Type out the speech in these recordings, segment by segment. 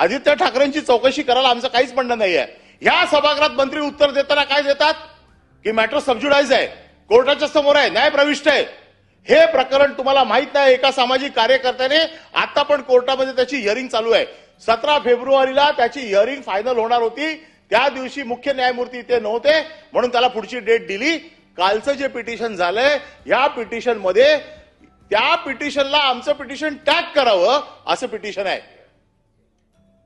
आदित्य ठाकरेंची चौकशी करायला आमचं काहीच म्हणणं नाहीये. ह्या सभागृहात मंत्री उत्तर देताना काय देतात? की मॅटर सबज्युडाईज आहे. कोर्टाच्या समोर आहे. न्याय प्रविष्ट आहे. हे प्रकरण तुम्हाला माहीत नाही. एका सामाजिक कार्यकर्त्याने आता पण कोर्टामध्ये त्याची हिअरिंग चालू आहे. सतरा फेब्रुवारीला त्याची हिअरिंग फायनल होणार होती. त्या दिवशी मुख्य न्यायमूर्ती इथे नव्हते. म्हणून त्याला पुढची डेट दिली. कालचं जे पिटिशन झालंय या पिटिशनमध्ये त्या पिटिशनला आमचं पिटिशन टॅग करावं असं पिटिशन आहे.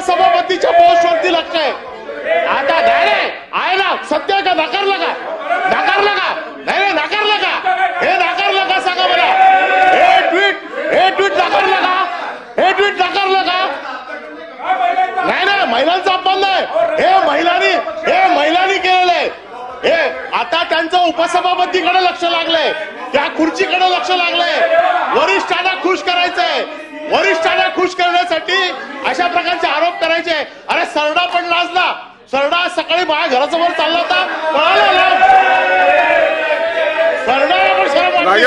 उपसभापतीच्या पोस्टवरती लक्ष आहे. आता नाही आहे ना. सत्य का? नाकारलं का? नाकारलं का? नाही नाही नाकारलं का? हे नाकारलं का? सांगा मला हे ट्विट हे ट्विट नाकारलं का? हे ट्विट नाकारलं का? नाही नाही महिलांचा अपमान नाही. हे महिलांनी हे महिलांनी केलेलं आहे. हे आता त्यांचं उपसभापतीकडे लक्ष लागलंय. त्या खुर्चीकडे लक्ष लागलंय. वरिष्ठांना खुश करायचंय. वरिष्ठांना खुश करण्यासाठी अशा प्रकारचे सरडा पण लाजला सरडा सकाळी माझ्या घरासमोर चालला होता. पळाला लांब.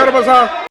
बसा.